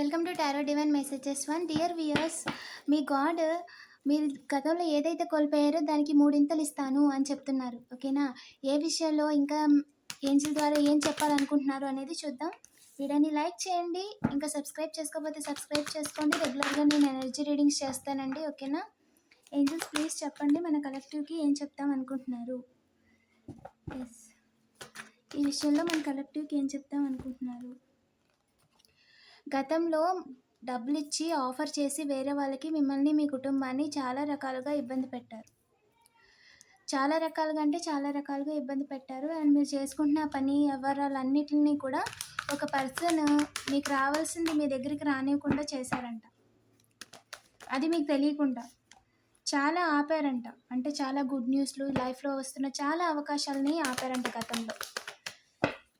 Welcome to tarot divine messages one dear viewers me god మీరు గతంలో ఏదైతే కోల్పోయారో దానికి మూడింతలు ఇస్తాను అని చెప్తున్నారు. ఓకేనా? ఏ విషయంలో ఇంకా ఏంజిల్ ద్వారా ఏం చెప్పాలనుకుంటున్నారు అనేది చూద్దాం. వీడియోని లైక్ చేయండి. ఇంకా సబ్స్క్రైబ్ చేసుకోకపోతే సబ్స్క్రైబ్ చేసుకోండి. రెగ్యులర్గా నేను ఎనర్జీ రీడింగ్స్ చేస్తానండి. ఓకేనా? ఏంజిల్స్ ప్లీజ్ చెప్పండి. మన కలెక్టివ్కి ఏం చెప్తాం అనుకుంటున్నారు? ఎస్ ఈ విషయంలో మన కలెక్టివ్కి ఏం చెప్తాం అనుకుంటున్నారు? గతంలో డబ్బులు ఇచ్చి ఆఫర్ చేసి వేరే వాళ్ళకి మిమ్మల్ని మీ కుటుంబాన్ని చాలా రకాలుగా ఇబ్బంది పెట్టారు. చాలా రకాలుగా అంటే చాలా రకాలుగా ఇబ్బంది పెట్టారు. అండ్ మీరు చేసుకుంటున్న పని వ్యవహారాలన్నిటిని కూడా ఒక పర్సన్ మీకు రావాల్సింది మీ దగ్గరికి రానివ్వకుండా చేశారంట. అది మీకు తెలియకుండా చాలా ఆపారంట. అంటే చాలా గుడ్ న్యూస్లు లైఫ్లో వస్తున్న చాలా అవకాశాలని ఆపారంట గతంలో.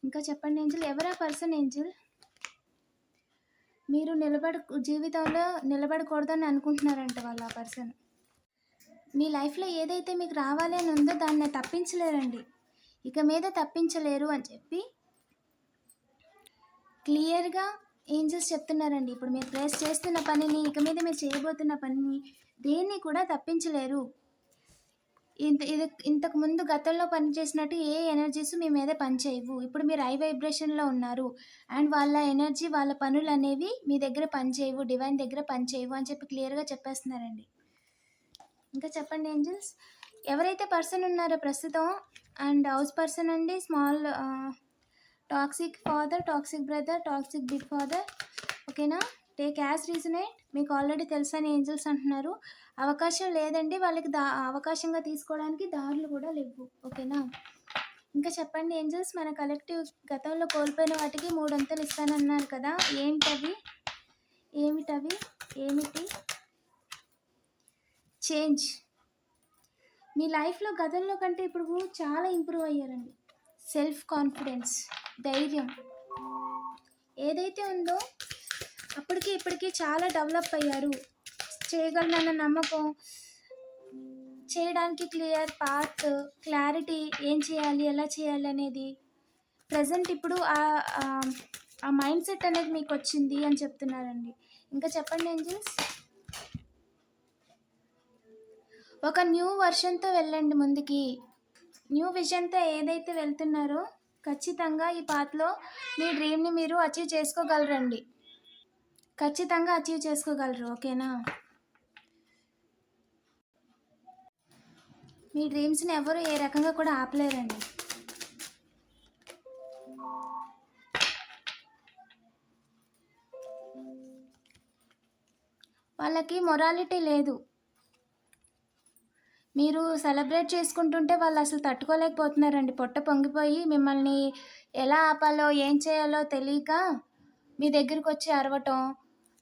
ఇంకా చెప్పండి ఏంజిల్? ఎవరా పర్సన్ ఏంజిల్? మీరు నిలబడ జీవితంలో నిలబడకూడదని అనుకుంటున్నారంట వాళ్ళ ఆ పర్సన్ మీ లైఫ్లో ఏదైతే మీకు రావాలి అని ఉందో దాన్ని తప్పించలేరండి. ఇక మీద తప్పించలేరు అని చెప్పి క్లియర్గా ఏంజల్స్ చెప్తున్నారండి. ఇప్పుడు మీరు ప్రేస్ చేస్తున్న పనిని ఇక మీద మీరు చేయబోతున్న పనిని దేన్ని కూడా తప్పించలేరు. ఇంత ఇది ఇంతకు ముందు గతంలో పనిచేసినట్టు ఏ ఎనర్జీస్ మీ మీద పనిచేయవు. ఇప్పుడు మీరు హై వైబ్రేషన్లో ఉన్నారు. అండ్ వాళ్ళ ఎనర్జీ వాళ్ళ పనులు అనేవి మీ దగ్గర పనిచేయవు. డివైన్ దగ్గర పనిచేయవు అని చెప్పి క్లియర్గా చెప్పేస్తున్నారండి. ఇంకా చెప్పండి ఏంజల్స్? ఎవరైతే పర్సన్ ఉన్నారో ప్రస్తుతం అండ్ హౌస్ పర్సన్ అండి small toxic father toxic brother toxic big father. ఓకేనా? టేక్ యాజ్ రీజనేట్ మీకు ఆల్రెడీ తెలుసని ఏంజల్స్ అంటున్నారు. అవకాశం లేదండి. వాళ్ళకి దా అవకాశంగా తీసుకోవడానికి దారులు కూడా లేవు. ఓకేనా? ఇంకా చెప్పండి ఏంజల్స్ మన కలెక్టివ్ గతంలో కోల్పోయిన వాటికి మూడొంతలు ఇస్తానన్నారు కదా. ఏమిటవి ఏమిటవి? ఏమిటి? చేంజ్. మీ లైఫ్లో గతంలో కంటే ఇప్పుడు చాలా ఇంప్రూవ్ అయ్యారండి. సెల్ఫ్ కాన్ఫిడెన్స్ ధైర్యం ఏదైతే ఉందో అప్పటికి ఇప్పటికీ చాలా డెవలప్ అయ్యారు. చేయగలనన్న నమ్మకం చేయడానికి క్లియర్ పాత్ క్లారిటీ ఏం చేయాలి ఎలా చేయాలి అనేది ప్రజెంట్ ఇప్పుడు ఆ- ఆ- మైండ్ సెట్ అనేది మీకు వచ్చింది అని చెప్తున్నారండి. ఇంకా చెప్పండి ఏంజిల్స్? ఒక న్యూ వర్షన్తో వెళ్ళండి ముందుకి. న్యూ విజన్తో ఏదైతే వెళ్తున్నారో ఖచ్చితంగా ఈ పాత్లో మీ డ్రీమ్ని మీరు అచీవ్ చేసుకోగలరండి. ఖచ్చితంగా అచీవ్ చేసుకోగలరు ఓకేనా? మీ డ్రీమ్స్ని ఎవరు ఏ రకంగా కూడా ఆపలేరండి. వాళ్ళకి మొరాలిటీ లేదు. మీరు సెలబ్రేట్ చేసుకుంటుంటే వాళ్ళు అసలు తట్టుకోలేకపోతున్నారండి. పొట్ట పొంగిపోయి మిమ్మల్ని ఎలా ఆపాలో ఏం చేయాలో తెలియక మీ దగ్గరికి వచ్చి అరవటం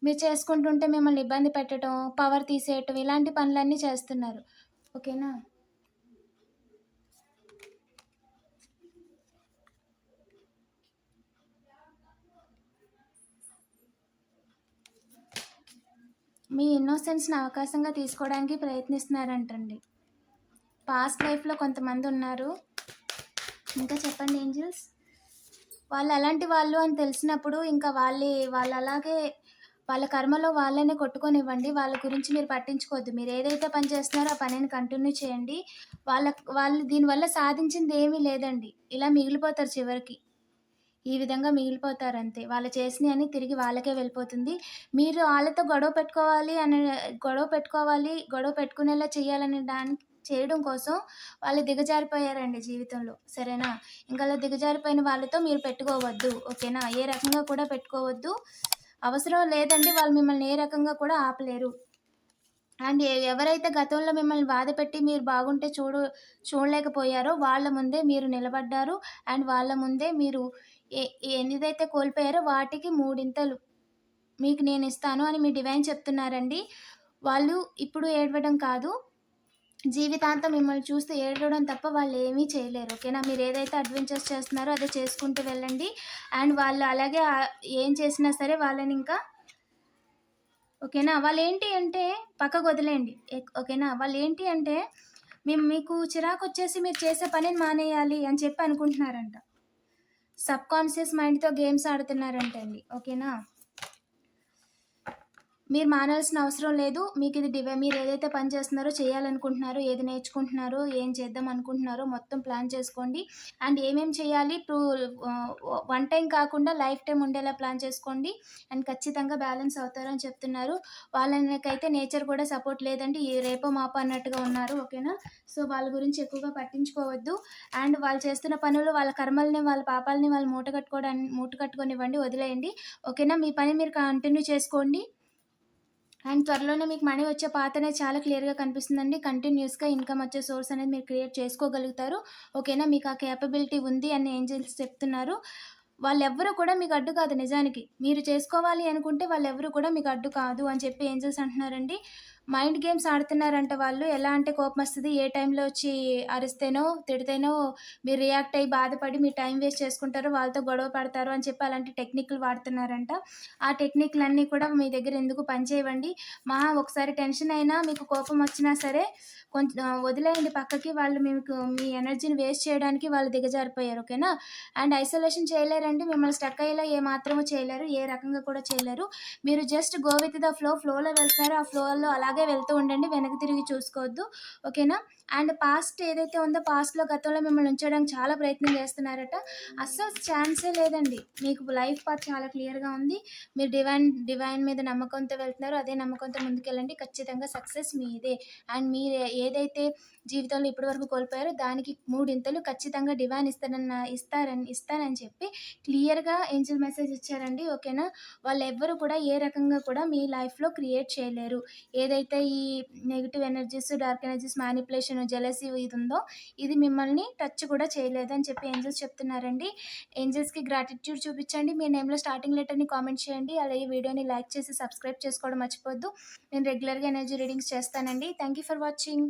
మీరు చేసుకుంటుంటే మిమ్మల్ని ఇబ్బంది పెట్టడం పవర్ తీసేయటం ఇలాంటి పనులన్నీ చేస్తున్నారు. ఓకేనా? మీ ఇన్నోసెన్స్ని అవకాశంగా తీసుకోవడానికి ప్రయత్నిస్తున్నారంటండి. పాస్ట్ లైఫ్లో కొంతమంది ఉన్నారు. ఇంకా చెప్పండి ఏంజిల్స్ వాళ్ళు అలాంటి వాళ్ళు అని తెలిసినప్పుడు ఇంకా వాళ్ళే వాళ్ళు అలాగే వాళ్ళ కర్మలో వాళ్ళనే కొట్టుకొనివ్వండి. వాళ్ళ గురించి మీరు పట్టించుకోవద్దు. మీరు ఏదైతే పని చేస్తున్నారో ఆ పనిని కంటిన్యూ చేయండి. వాళ్ళ వాళ్ళు దీనివల్ల సాధించింది ఏమీ లేదండి. ఇలా మిగిలిపోతారు చివరికి. ఈ విధంగా మిగిలిపోతారు అంతే వాళ్ళు చేసినవి అని తిరిగి వాళ్ళకే వెళ్ళిపోతుంది. మీరు వాళ్ళతో గొడవ పెట్టుకోవాలి అనే గొడవ పెట్టుకోవాలి గొడవ పెట్టుకునేలా చేయాలనే దానికి చేయడం కోసం వాళ్ళు దిగజారిపోయారండి జీవితంలో. సరేనా? ఇంకా అలా దిగజారిపోయిన వాళ్ళతో మీరు పెట్టుకోవద్దు. ఓకేనా? ఏ రకంగా కూడా పెట్టుకోవద్దు. అవసరం లేదండి. వాళ్ళు మిమ్మల్ని ఏ రకంగా కూడా ఆపలేరు. అండ్ ఎవరైతే గతంలో మిమ్మల్ని బాధ పెట్టి మీరు బాగుంటే చూడు చూడలేకపోయారో వాళ్ళ ముందే మీరు నిలబడ్డారు. అండ్ వాళ్ళ ముందే మీరు ఏ ఏదైతే కోల్పోయారో వాటికి మూడింతలు మీకు నేను ఇస్తాను అని మీ డివైన్ చెప్తున్నారండి. వాళ్ళు ఇప్పుడు ఏడవడం కాదు. జీవితాంతం మిమ్మల్ని చూస్తూ ఏడవడం తప్ప వాళ్ళు ఏమీ చేయలేరు ఓకేనా? మీరు ఏదైతే అడ్వెంచర్స్ చేస్తున్నారో అదే చేసుకుంటూ వెళ్ళండి. అండ్ వాళ్ళు అలాగే ఏం చేసినా సరే వాళ్ళని ఇంకా ఓకేనా? వాళ్ళు ఏంటి అంటే పక్కకు వదిలేయండి. ఎక్- ఓకేనా? వాళ్ళు ఏంటి అంటే మేము మీకు చిరాకు వచ్చేసి మీరు చేసే పనిని మానేయాలి అని చెప్పి అనుకుంటున్నారంట. సబ్ కాన్షియస్ మైండ్తో గేమ్స్ ఆడుతున్నారంట అండి ఓకేనా? మీరు మానాల్సిన అవసరం లేదు. మీకు ఇది డివై మీరు ఏదైతే పని చేస్తున్నారో చేయాలనుకుంటున్నారో ఏది నేర్చుకుంటున్నారో ఏం చేద్దాం అనుకుంటున్నారో మొత్తం ప్లాన్ చేసుకోండి. అండ్ ఏమేమి చేయాలి? టూ వన్ టైం కాకుండా లైఫ్ టైం ఉండేలా ప్లాన్ చేసుకోండి. అండ్ ఖచ్చితంగా బ్యాలెన్స్ అవుతారని చెప్తున్నారు. వాళ్ళకైతే నేచర్ కూడా సపోర్ట్ లేదండి. ఈ రేపో మాపో అన్నట్టుగా ఉన్నారు. ఓకేనా? సో వాళ్ళ గురించి ఎక్కువగా పట్టించుకోవద్దు. అండ్ వాళ్ళు చేస్తున్న పనులు వాళ్ళ కర్మల్ని వాళ్ళ పాపాలని వాళ్ళు మూట కట్టుకోవడానికి మూట కట్టుకొనివ్వండి వదిలేయండి. ఓకేనా? మీ పని మీరు కంటిన్యూ చేసుకోండి. అండ్ త్వరలోనే మీకు మనీ వచ్చే పాత అనేది చాలా క్లియర్గా కనిపిస్తుందండి. కంటిన్యూస్గా ఇన్కమ్ వచ్చే సోర్స్ అనేది మీరు క్రియేట్ చేసుకోగలుగుతారు. ఓకేనా మీకు ఆ కేపబిలిటీ ఉంది అని ఏంజల్స్ చెప్తున్నారు. వాళ్ళెవ్వరూ కూడా మీకు అడ్డు కాదు నిజానికి. మీరు చేసుకోవాలి అనుకుంటే వాళ్ళెవ్వరూ కూడా మీకు అడ్డు కాదు అని చెప్పి ఏంజల్స్ అంటున్నారండి. మైండ్ గేమ్స్ ఆడుతున్నారంట వాళ్ళు. ఎలా అంటే కోపం వస్తుంది. ఏ టైంలో వచ్చి అరిస్తేనో తిడితేనో మీరు రియాక్ట్ అయ్యి బాధపడి మీ టైం వేస్ట్ చేసుకుంటారు. వాళ్ళతో గొడవ పడతారు అని చెప్పి అలాంటి టెక్నిక్లు వాడుతున్నారంట. ఆ టెక్నిక్లన్నీ కూడా మీ దగ్గర ఎందుకు పనిచేయవండి? మహా ఒకసారి టెన్షన్ అయినా మీకు కోపం వచ్చినా సరే కొంచెం వదిలేయండి పక్కకి. వాళ్ళు మీకు మీ ఎనర్జీని వేస్ట్ చేయడానికి వాళ్ళు దిగజారిపోయారు ఓకేనా? అండ్ ఐసోలేషన్ చేయలేరండి. మిమ్మల్ని స్టక్ అయ్యేలా ఏ మాత్రమూ చేయలేరు. ఏ రకంగా కూడా చేయలేరు. మీరు just go with the flow. ఫ్లోలో వెళ్తున్నారు. ఆ ఫ్లోలో అలాగే వెళ్తూ ఉండండి వెనక్కి తిరిగి చూసుకోవద్దు. ఓకేనా? అండ్ పాస్ట్ ఏదైతే ఉందో పాస్ట్లో గతంలో మిమ్మల్ని ఉంచడానికి చాలా ప్రయత్నం చేస్తున్నారట. అస్సలు ఛాన్సే లేదండి. మీకు లైఫ్ పాత్ చాలా క్లియర్గా ఉంది. మీరు డివైన్ డివైన్ మీద నమ్మకంతో వెళ్తున్నారు. అదే నమ్మకంతో ముందుకెళ్ళండి. ఖచ్చితంగా సక్సెస్ మీదే. అండ్ మీరు ఏదైతే జీవితంలో ఇప్పటివరకు కోల్పోయారో దానికి మూడింతలు ఖచ్చితంగా డివైన్ ఇస్తారన్న ఇస్తారని ఇస్తానని చెప్పి క్లియర్గా ఏంజిల్ మెసేజ్ ఇచ్చారండి. ఓకేనా? వాళ్ళు ఎవ్వరు కూడా ఏ రకంగా కూడా మీ లైఫ్లో క్రియేట్ చేయలేరు. ఏదైతే ఏదైతే ఈ negative energies dark energies manipulation jealousy ఇది ఉందో ఇది మిమ్మల్ని టచ్ కూడా చేయలేదు అని చెప్పి ఏంజల్స్ చెప్తున్నారండి. ఏంజల్స్కి గ్రాటిట్యూడ్ చూపించండి. మీ నేమ్లో స్టార్టింగ్ లెటర్ని కామెంట్ చేయండి. అలాగే వీడియోని లైక్ చేసి సబ్స్క్రైబ్ చేసుకోవడం మర్చిపోద్దు నేను రెగ్యులర్గా ఎనర్జీ రీడింగ్స్ చేస్తానండి. Thank you for watching